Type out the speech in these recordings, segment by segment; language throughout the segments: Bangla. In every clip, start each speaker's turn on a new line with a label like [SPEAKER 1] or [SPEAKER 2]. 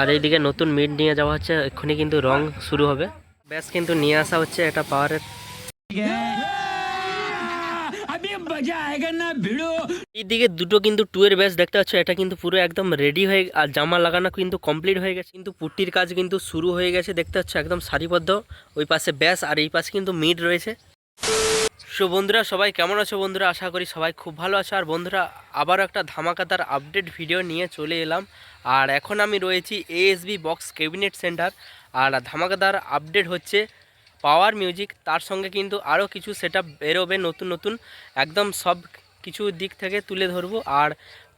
[SPEAKER 1] আর এইদিকে নতুন মিট নিয়ে যাওয়া হচ্ছে, এক্ষুনি কিন্তু রং শুরু হবে। ব্যাস কিন্তু নিয়ে আসা হচ্ছে এটা পাওয়ারের। এইদিকে দুটো কিন্তু টু এর ব্যাস দেখতে পাচ্ছ, এটা কিন্তু পুরো একদম রেডি হয়ে, আর জামা লাগানো কিন্তু কমপ্লিট হয়ে গেছে। কিন্তু পুটির কাজ কিন্তু শুরু হয়ে গেছে, দেখতে পাচ্ছ একদম সারিবদ্ধ ওই পাশে ব্যাস, আর এই পাশে কিন্তু মিড রয়েছে। সো বন্ধুরা, সবাই কেমন আছো বন্ধুরা? আশা করি সবাই খুব ভালো আছো। আর বন্ধুরা, আবারও একটা ধামাকাদার আপডেট ভিডিও নিয়ে চলে এলাম। আর এখন আমি রয়েছি এএসবি বক্স ক্যাবিনেট সেন্টার আর ধামাকাদার আপডেট হচ্ছে পাওয়ার মিউজিক তার সঙ্গে কিন্তু আরও কিছু সেট বেরোবে নতুন নতুন, একদম সব কিছু দিক থেকে তুলে ধরবো। আর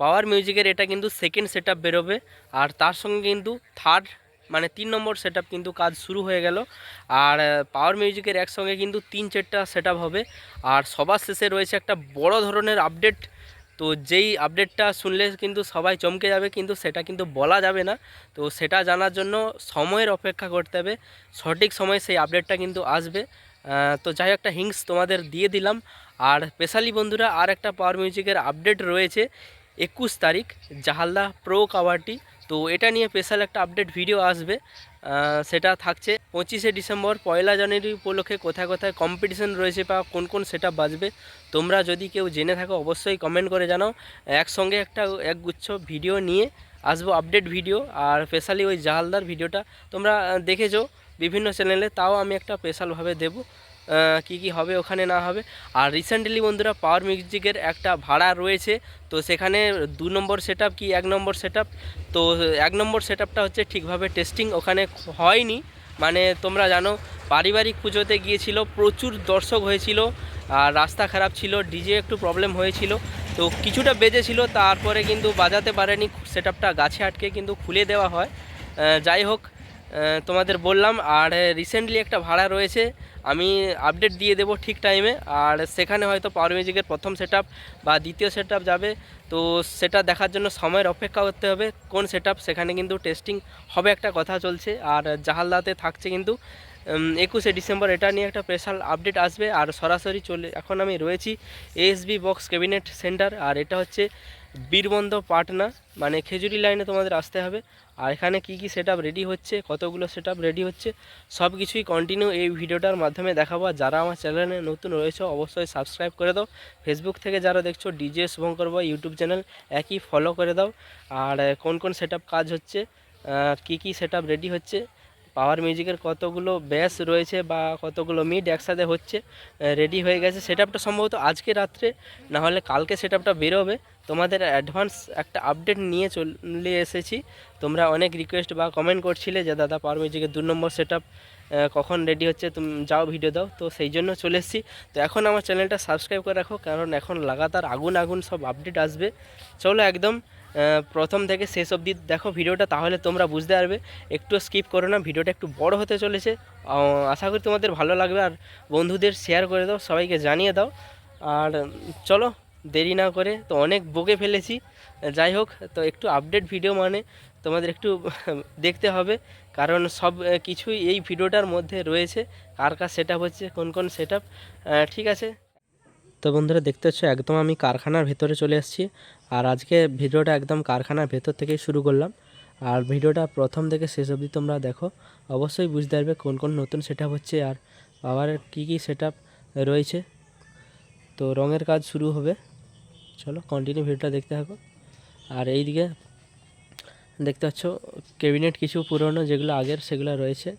[SPEAKER 1] পাওয়ার মিউজিকের এটা কিন্তু সেকেন্ড সেট বেরোবে। আর তার সঙ্গে কিন্তু থার্ড মানে তিন নম্বর সেট কিন্তু কাজ শুরু হয়ে গেল। আর পাওয়ার মিউজিকের একসঙ্গে কিন্তু তিন চারটা সেট হবে। আর সবার শেষে রয়েছে একটা বড় ধরনের আপডেট তো যেই আপডেটটা শুনলে কিন্তু সবাই চমকে যাবে, কিন্তু সেটা কিন্তু বলা যাবে না। তো সেটা জানার জন্য সময়ের অপেক্ষা করতে হবে। সঠিক সময়ে সেই আপডেটটা কিন্তু আসবে। তো যাই একটা হিংস তোমাদের দিয়ে দিলাম। আর স্পেশালি বন্ধুরা, আর একটা পাওয়ার মিউজিকের আপডেট রয়েছে। একুশ তারিখ, জাহালদা প্রো কাবাডি তো এটা নিয়ে স্পেশাল একটা আপডেট ভিডিও আসবে। সেটা থাকছে পঁচিশে ডিসেম্বর, পয়লা জানুয়ারি উপলক্ষে কোথায় কোথায় কম্পিটিশন রয়েছে বা কোন কোন সেটা বাজবে। তোমরা যদি কেউ জেনে থাকো, অবশ্যই কমেন্ট করে জানাও। একসঙ্গে একটা একগুচ্ছ ভিডিও নিয়ে আসব আপডেট ভিডিও আর স্পেশালি ওই জাহালদার ভিডিওটা তোমরা দেখেছ বিভিন্ন চ্যানেলে তাও আমি একটা স্পেশালভাবে দেবো। কি কি হবে, ওখানে না হবে। আর রিসেন্টলি বন্ধুরা পাওয়ার মিউজিকের একটা ভাড়া রয়েছে, তো সেখানে দু নম্বর সেট কি এক নম্বর সেট তো এক নম্বর সেট হচ্ছে ঠিকভাবে টেস্টিং ওখানে হয়নি। মানে তোমরা জানো, পারিবারিক পুজোতে গিয়েছিল, প্রচুর দর্শক হয়েছিল, আর রাস্তা খারাপ ছিল ডিজে একটু প্রবলেম হয়েছিল। তো কিছুটা বেজেছিল, তারপরে কিন্তু বাজাতে পারেনি সেট গাছে আটকে কিন্তু খুলে দেওয়া হয়। যাই হোক তোমাদের বললাম, আর রিসেন্টলি একটা ভাড়া রয়েছে আমি আপডেট দিয়ে দেবো ঠিক টাইমে আর সেখানে হয়তো পাওয়ার মিউজিকের প্রথম সেট বা দ্বিতীয় সেট যাবে। তো সেটা দেখার জন্য সময়ের অপেক্ষা করতে হবে। কোন সেট সেখানে কিন্তু টেস্টিং হবে একটা কথা চলছে। আর জাহালদাতে থাকছে কিন্তু একুশে ডিসেম্বর। এটা নিয়ে একটা স্পেশাল আপডেট আসবে। আর সরাসরি চলে, এখন আমি রয়েছি এএসবি বক্স ক্যাবিনেট সেন্টার আর এটা হচ্ছে বীরবন্ধ পাটনা। মানে খেজুরি লাইনে তোমাদের আসতে হবে। আর এখানে কি কি সেট রেডি হচ্ছে, কতগুলো সেট রেডি হচ্ছে, সব কিছুই কন্টিনিউ এই ভিডিওটার মাধ্যমে দেখাবো। যারা আমার চ্যানেলে নতুন রয়েছে, অবশ্যই সাবস্ক্রাইব করে দাও। ফেসবুক থেকে যারা দেখছ ডিজে শুভঙ্কর বা ইউটিউব চ্যানেল একই ফলো করে দাও। আর কোন কোন সেট কাজ হচ্ছে কি কি সেট রেডি হচ্ছে পাওয়ার মিউজিকের কতগুলো ব্যাস রয়েছে বা কতগুলো মিড একসাথে হচ্ছে রেডি হয়ে গেছে। সেটআপটা সম্ভবত আজকে রাত্রে না হলে কালকে সেটআপটা বেরোবে। তোমাদের অ্যাডভান্স একটা আপডেট নিয়ে চলে এসেছি। তোমরা অনেক রিকোয়েস্ট বা কমেন্ট করছিলে যে, দাদা পাওয়ার মিউজিকের দু নম্বর সেটআপ কখন রেডি হচ্ছে? তুমি যাও ভিডিও দাও। তো সেই জন্য চলে এসেছি। তো এখন আমার চ্যানেলটা সাবস্ক্রাইব করে রাখো, কারণ এখন লাগাতার আগুন আগুন সব আপডেট আসবে। চলো একদম প্রথম থেকে শেষ অবধি দেখো ভিডিওটা তাহলে তোমরা বুঝতে পারবে। একটু স্কিপ করো না ভিডিওটা একটু বড় হতে চলেছে। আশা করি তোমাদের ভালো লাগবে। আর বন্ধুদের শেয়ার করে দাও, সবাইকে জানিয়ে দাও। আর, চলো দেরি না করে, তো অনেক বকে ফেলেছি। যাই হোক, তো একটু আপডেট ভিডিও মানে তোমাদের একটু দেখতে হবে, কারণ সব কিছুই এই ভিডিওটার মধ্যে রয়েছে। কার কার সেট হচ্ছে, কোন কোন সেট ঠিক আছে? তো বন্ধুরা, দেখতে পাচ্ছ, একদম আমি কারখানার ভেতরে চলে এসেছি আর আজকে ভিডিওটা একদম কারখানার ভেতর থেকেই শুরু করলাম। আর ভিডিওটা প্রথম থেকে শেষ অবধি তোমরা দেখো। অবশ্যই বুঝতে পারবে কোন কোন নতুন সেট হচ্ছে আর পাওয়ারের কী কী সেট রয়েছে। তো রঙের কাজ শুরু হবে। চলো কন্টিনিউ ভিডিওটা দেখতে থাকো। আর এইদিকে দেখতে পাচ্ছ ক্যাবিনেট কিছু পুরনো যেগুলো আগের সেগুলো রয়েছে।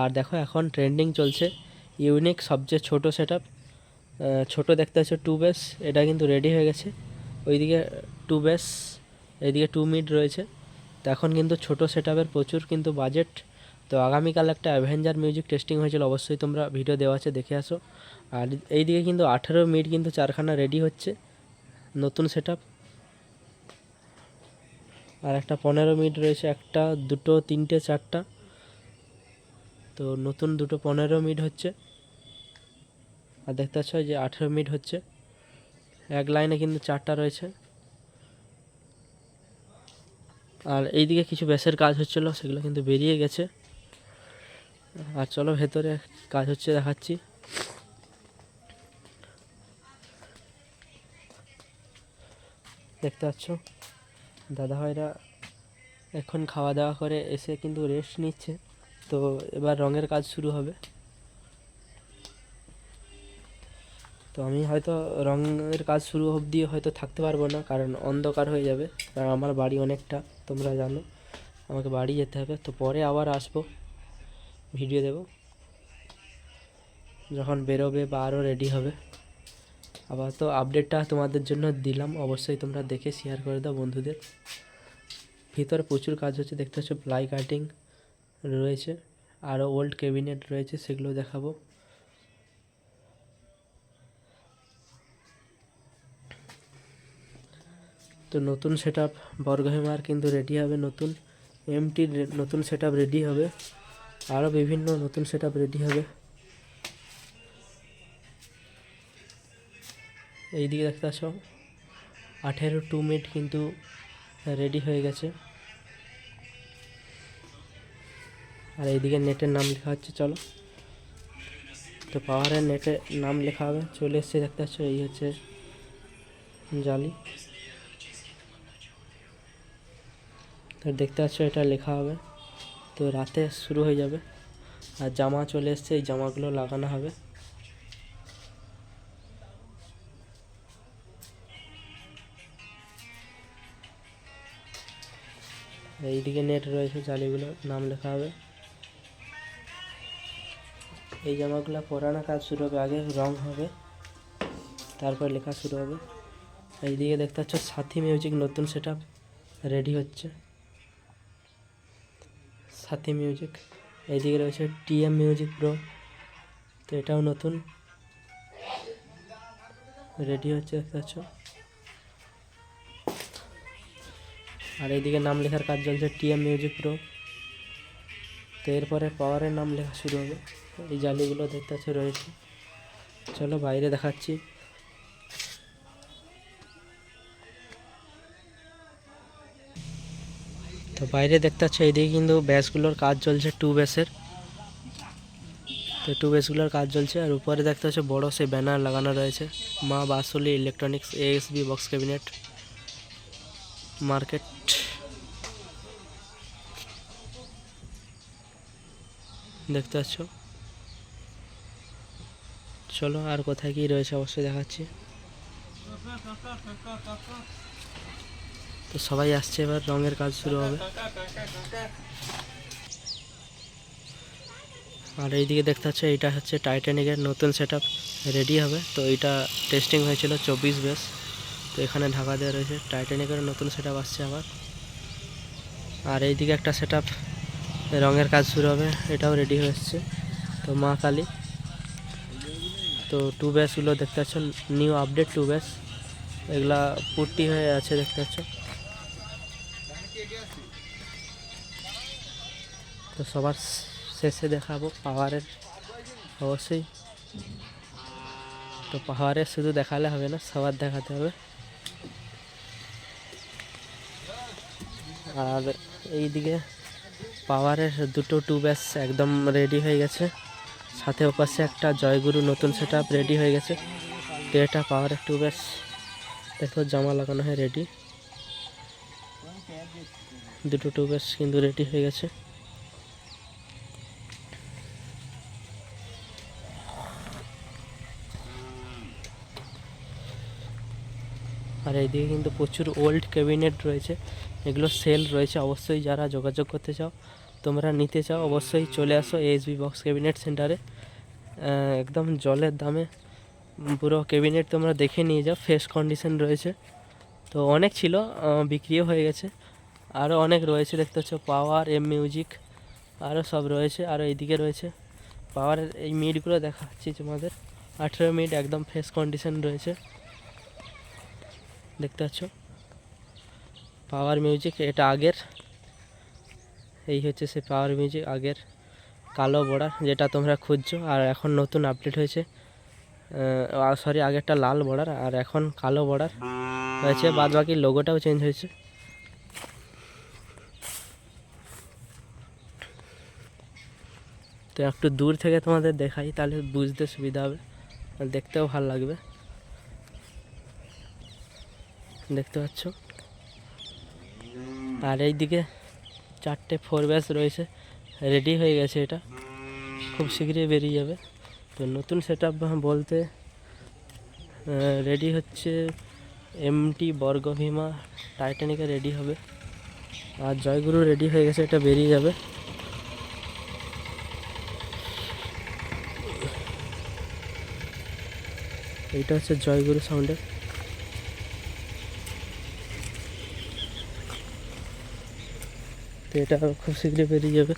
[SPEAKER 1] আর দেখো এখন ট্রেন্ডিং চলছে। ইউনিক সবচেয়ে ছোটো সেট ছোটো দেখতে পাচ্ছ টু বেস এটা কিন্তু রেডি হয়ে গেছে। ওইদিকে টু বেস এইদিকে টু মিড রয়েছে। তো এখন কিন্তু ছোটো সেট প্রচুর কিন্তু বাজেট তো আগামীকাল একটা অ্যাভেঞ্জার মিউজিক টেস্টিং হয়েছিল, অবশ্যই তোমরা ভিডিও দেওয়া আছে, দেখে আসো। আর এইদিকে কিন্তু আঠেরো মিড কিন্তু চারখানা রেডি হচ্ছে। নতুন সেট আর একটা পনেরো মিনিট রয়েছে, একটা, দুটো, তিনটে, চারটা। তো নতুন দুটো পনেরো মিনিট হচ্ছে। আর দেখতে পাচ্ছ যে আঠেরো মিনিট হচ্ছে। এক লাইনে কিন্তু চারটা রয়েছে। আর এইদিকে কিছু ব্যাসের কাজ হচ্ছিল, সেগুলো কিন্তু বেরিয়ে গেছে। আর চলো ভেতরে কাজ হচ্ছে দেখাচ্ছি। দেখতে পাচ্ছ? দাদা ভাইরা এখন খাওয়া দাওয়া করে এসে কিন্তু রেস্ট নিচ্ছে। তো এবার রঙের কাজ শুরু হবে। তো আমি হয়তো রঙের কাজ শুরু অবধি হয়তো থাকতে পারব না, কারণ অন্ধকার হয়ে যাবে। কারণ আমার বাড়ি অনেকটা, তোমরা জানো। আমাকে বাড়ি যেতে হবে। তো পরে আবার আসব। ভিডিও দেব। যখন বেরোবে বা আরও রেডি হবে। আবার তো আপডেটটা তোমাদের জন্য দিলাম। অবশ্যই তোমরা দেখে শেয়ার করে দাও বন্ধুদের। ভিতরে প্রচুর কাজ হচ্ছে, দেখতে পাচ্ছ প্লাই কাটিং রয়েছে আরও ওল্ড ক্যাবিনেট রয়েছে, সেগুলো দেখাবো। তো নতুন সেট আপ বর্গহেমার কিন্তু রেডি হবে নতুন এমটির নতুন সেট রেডি হবে আরও বিভিন্ন নতুন সেট আপ রেডি হবে। এইদিকে দেখতে পাচ্ছ আঠেরো টু মিনিট কিন্তু রেডি হয়ে গেছে। আর এইদিকে নেটের নাম লেখা হচ্ছে, চলো। তো পাওয়ারের নেটের নাম লেখা হবে। চলে এসছে, দেখতে পাচ্ছ, এই হচ্ছে জালি। তো দেখতে পাচ্ছ, এটা লেখা হবে। তো রাতে শুরু হয়ে যাবে। আর জামা চলে এসছে, এই জামাগুলো লাগানো হবে। এইদিকে নেট রয়েছে জালিগুলো নাম লেখা হবে। এই জামাগুলো পরানো কাজ শুরু হবে আগে, রং হবে, তারপর লেখা শুরু হবে। এইদিকে দেখতে পাচ্ছ সাথী মিউজিক নতুন সেট রেডি হচ্ছে। সাথী মিউজিক এইদিকে রয়েছে টিএম মিউজিক প্রো তো এটাও নতুন। রেডি হচ্ছে, দেখতে পাচ্ছ। আর এইদিকে নাম লেখার কাজ চলছে টিএম মিউজিক প্রো। তো এরপরে পাওয়ারের নাম লেখা শুরু হবে। এই জালিগুলো দেখতে পাচ্ছ রয়েছে। চলো বাইরে দেখাচ্ছি। তো বাইরে দেখতে পাচ্ছ, এইদিকে কিন্তু ব্যাসগুলোর কাজ চলছে টু ব্যাসের। তো টু ব্যাসগুলোর কাজ চলছে। আর উপরে দেখতে পাচ্ছ, বড় সে ব্যানার লাগানো রয়েছে। মা Basuli electronics ASB box cabinet. Market. দেখতে পাচ্ছ? চলো আর কোথায় কি রয়েছে অবশ্যই দেখাচ্ছি। তো সবাই আসছে, এবার রঙের কাজ শুরু হবে। আর এইদিকে দেখতে পাচ্ছ এটা হচ্ছে টাইটানিকের নতুন সেট রেডি হবে। তো এটা টেস্টিং হয়েছিল চব্বিশ বেস। তো এখানে ঢাকা দেওয়া রয়েছে। টাইটানিকের নতুন সেট আসছে আবার। আর এইদিকে একটা সেট রঙের কাজ শুরু হবে, এটাও রেডি হয়ে এসছে। তো মা কালী। তো টু ব্যাসগুলো দেখতে পাচ্ছ নিউ আপডেট টু ব্যাস এগুলা পুট্টি হয়ে আছে দেখতে পাচ্ছ। তো সবার শেষে দেখাবো পাওয়ারের অবশ্যই। তো পাওয়ারের শুধু দেখালে হবে না, সবার দেখাতে হবে। আর এইদিকে পাওয়ারের দুটো টু একদম রেডি হয়ে গেছে। সাথে ওপাশে একটা জয়গুরু নতুন সেট রেডি হয়ে গেছে। তো এটা পাওয়ারের টু দেখো, জামা লাগানো হয় রেডি দুটো টু কিন্তু রেডি হয়ে গেছে। আর এইদিকে কিন্তু প্রচুর ওল্ড ক্যাবিনেট রয়েছে। এগুলো সেল রয়েছে। অবশ্যই যারা যোগাযোগ করতে চাও, তোমরা নিতে চাও, অবশ্যই চলে আসো এসবি বক্স ক্যাবিনেট সেন্টারে একদম জলের দামে পুরো ক্যাবিনেট তোমরা দেখে নিয়ে যাও। ফ্রেশ কন্ডিশন রয়েছে। তো অনেক ছিল বিক্রিও হয়ে গেছে। আরও অনেক রয়েছে, দেখতে পাচ্ছ পাওয়ার এম মিউজিক আরও সব রয়েছে। আরও এইদিকে রয়েছে। পাওয়ারের এই মিটগুলো দেখাচ্ছি তোমাদের। আঠেরো মিনিট একদম ফ্রেশ কন্ডিশন রয়েছে। দেখতে পাচ্ছ? পাওয়ার মিউজিক এটা আগের। এই হচ্ছে সে পাওয়ার মিউজিক আগের। কালো বর্ডার যেটা তোমরা খুঁজছো, আর এখন নতুন আপডেট হয়েছে। সরি আগেরটা লাল বর্ডার আর এখন কালো বর্ডার হয়েছে বাদ বাকি লোগোটাও চেঞ্জ হয়েছে। তো একটু দূর থেকে তোমাদের দেখাই, তাহলে বুঝতে সুবিধা হবে। দেখতেও ভালো লাগবে। দেখতে পাচ্ছ। আর এইদিকে চারটে ফোর ব্যাস রয়েছে। রেডি হয়ে গেছে এটা। খুব শীঘ্রই বেরিয়ে যাবে। তো নতুন সেট বলতে রেডি হচ্ছে এমটি বর্গভীমা টাইটানিকে রেডি হবে। আর জয়গুরু রেডি হয়ে গেছে, এটা বেরিয়ে যাবে। এইটা হচ্ছে জয়গুরু সাউন্ডের তো এটা খুব শীঘ্রই বেরিয়ে যাবে।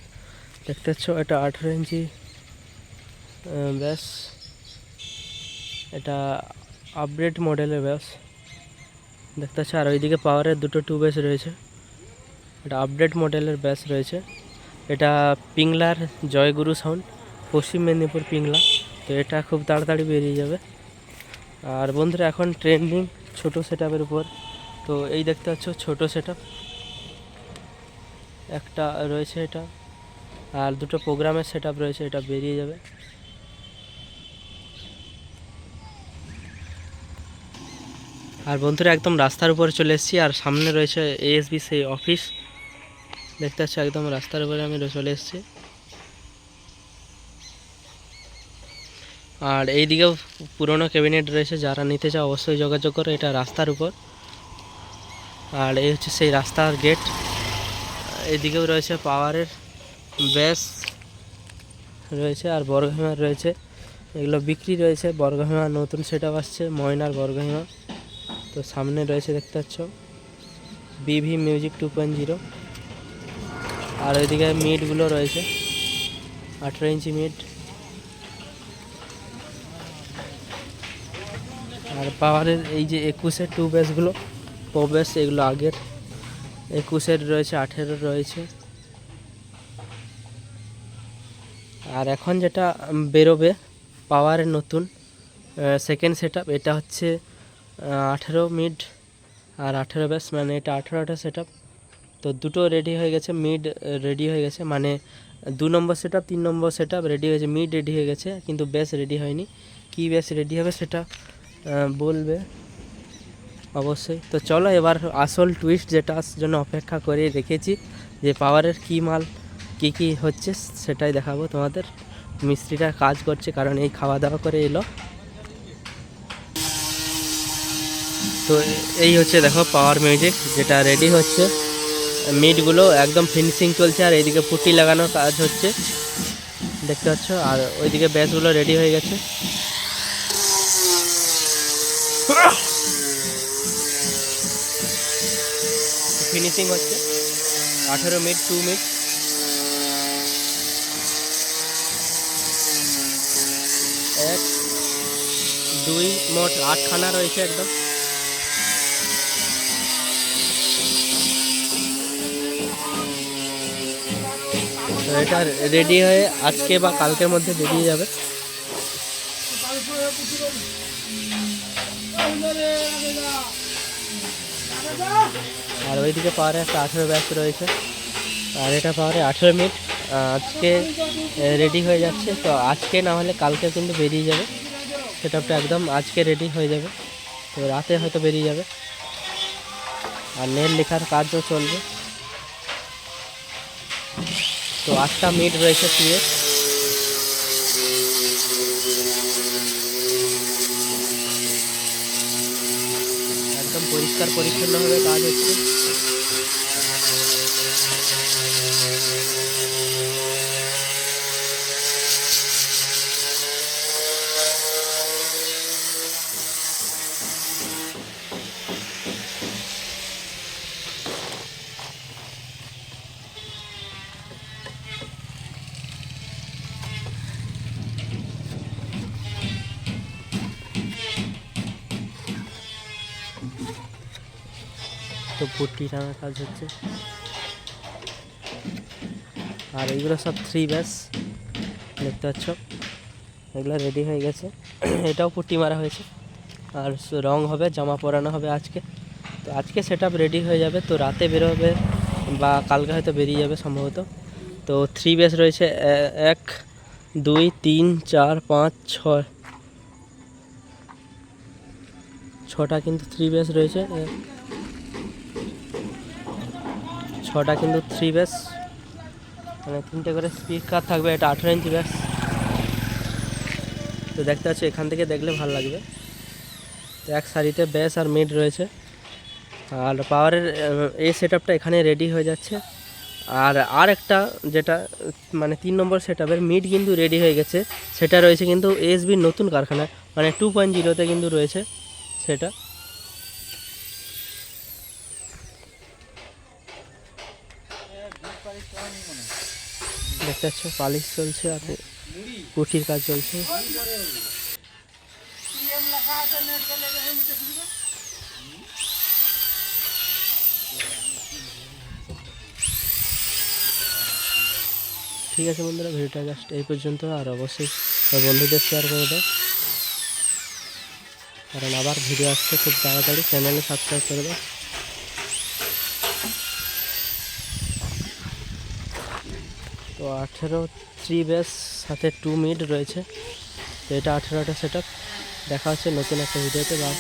[SPEAKER 1] দেখতে পাচ্ছ, এটা আঠেরো ইঞ্চি ব্যাস। এটা আপগ্রেড মডেলের ব্যাস। দেখতে পাচ্ছ, আর ওইদিকে পাওয়ারের দুটো টু ব্যাস রয়েছে। এটা আপডেট মডেলের ব্যাস রয়েছে। এটা পিংলার জয়গুরু সাউন্ড পশ্চিম মেদিনীপুর পিংলা। তো এটা খুব তাড়াতাড়ি বেরিয়ে যাবে। আর বন্ধুরা, এখন ট্রেন্ডিং ছোটো সেট উপর। তো এই দেখতে পাচ্ছ, ছোটো সেট একটা রয়েছে এটা। আর দুটো প্রোগ্রামের সেট রয়েছে, এটা বেরিয়ে যাবে। আর বন্ধুরা, একদম রাস্তার উপরে চলে এসেছি, আর সামনে রয়েছে এএসবি সেই অফিস দেখতে পাচ্ছ, একদম রাস্তার উপরে আমি চলে এসেছি। আর এইদিকেও পুরনো ক্যাবিনেট রয়েছে, যারা নিতে চাও অবশ্যই যোগাযোগ করো, এটা রাস্তার উপর। আর এই হচ্ছে সেই রাস্তার গেট এইদিকেও রয়েছে পাওয়ারের ব্যাস রয়েছে আর বর্গভীমার রয়েছে। এগুলো বিক্রি রয়েছে বর্গভীমার নতুন সেট আপ আসছে, ময়নার বর্গভীমা। তো সামনে রয়েছে দেখতে পাচ্ছ BV music two point zero আর ওইদিকে মিটগুলো রয়েছে, আঠেরো ইঞ্চি মিট আর পাওয়ারের এই যে একুশের টু বেসগুলো পো বেস এগুলো আগের। একুশের রয়েছে আঠেরো রয়েছে। আর এখন যেটা বেরোবে পাওয়ারের নতুন সেকেন্ড সেট এটা হচ্ছে আঠেরো মিড আর আঠেরো ব্যাস মানে এটা আঠেরোটা সেট তো দুটো রেডি হয়ে গেছে মিড রেডি হয়ে গেছে মানে দু নম্বর সেট তিন নম্বর সেট রেডি হয়েছে মিড রেডি হয়ে গেছে, কিন্তু ব্যাস রেডি হয়নি। কী ব্যাস রেডি হবে সেটা বলবে। অবশ্যই। তো চলো এবার আসল টুইস্ট যেটা জন্য অপেক্ষা করে রেখেছি, যে পাওয়ারের কী মাল, কী কী হচ্ছে সেটাই দেখাবো তোমাদের। মিস্ত্রিটা কাজ করছে কারণ এই খাওয়া দাওয়া করে এলো। তো এই হচ্ছে দেখো পাওয়ার মিউজিক যেটা রেডি হচ্ছে। মিটগুলো একদম ফিনিশিং চলছে আর এইদিকে পুটি লাগানোর কাজ হচ্ছে। দেখতে পাচ্ছ? আর ওইদিকে ব্যাসগুলো রেডি হয়ে গেছে। ফিনিশিং হচ্ছে। আঠেরো মিনিট টু মিনিট। এক, দুই, মোট আটখানা রয়েছে একদম। এটা রেডি হয়ে আজকে বা কালকের মধ্যে বেরিয়ে যাবে। আর ওইদিকে পাওয়ারে একটা আঠেরো ব্যাচ রয়েছে। আর এটা পাওয়ারে আঠেরো মিনিট। আজকে রেডি হয়ে যাচ্ছে। তো আজকে না হলে কালকে কিন্তু বেরিয়ে যাবে। সেটআপটা একদম আজকে রেডি হয়ে যাবে। তো রাতে হয়তো বেরিয়ে যাবে। আর নেল লেখার কাজও চলবে। তো আটটা মিনিট রয়েছে শুয়ে একদম পরিষ্কার পরিচ্ছন্নভাবে কাজ হচ্ছে। তো পুট্টি টানার কাজ হচ্ছে। আর এইগুলো সব থ্রি ব্যাস দেখতে পাচ্ছ? এগুলো রেডি হয়ে গেছে। এটাও পুট্টি মারা হয়েছে। আর রং হবে, জামা পরানো হবে আজকে। তো আজকে সেট রেডি হয়ে যাবে। তো রাতে বেরোবে বা কালকে হয়তো বেরিয়ে যাবে সম্ভবত। তো থ্রি ব্যাস রয়েছে এক, দুই, তিন, চার, পাঁচ, ছয়। ছটা কিন্তু থ্রি ব্যাস রয়েছে। ছটা কিন্তু থ্রি বেস মানে তিনটে করে স্পিকার থাকবে, এটা আঠেরো ইঞ্চি ব্যাস তো দেখতে পাচ্ছি, এখান থেকে দেখলে ভালো লাগবে। তো এক সারিতে ব্যাস আর মিড রয়েছে। আর পাওয়ারের এই সেট এখানে রেডি হয়ে যাচ্ছে। আর আর একটা যেটা মানে তিন নম্বর সেট মিড কিন্তু রেডি হয়ে গেছে। সেটা রয়েছে কিন্তু এসবির নতুন কারখানা মানে টু পয়েন্ট জিরোতে কিন্তু রয়েছে সেটা। পাচ্ছ, পালিশ চলছে, আর কুটির কাজ চলছে। ঠিক আছে বন্ধুরা, ভিডিওটা জাস্ট এই পর্যন্ত, আর অবশ্যই বন্ধুদের শেয়ার করে দাও। কারণ আবার ভিডিও আসছে, খুব তাড়াতাড়ি। চ্যানেলে সাবস্ক্রাইব করে দাও। আঠেরো থ্রি বেস সাথে টু মিড রয়েছে। তো এটা আঠেরোটা সেট দেখা হচ্ছে নতুন একটা ভিডিওতে। বা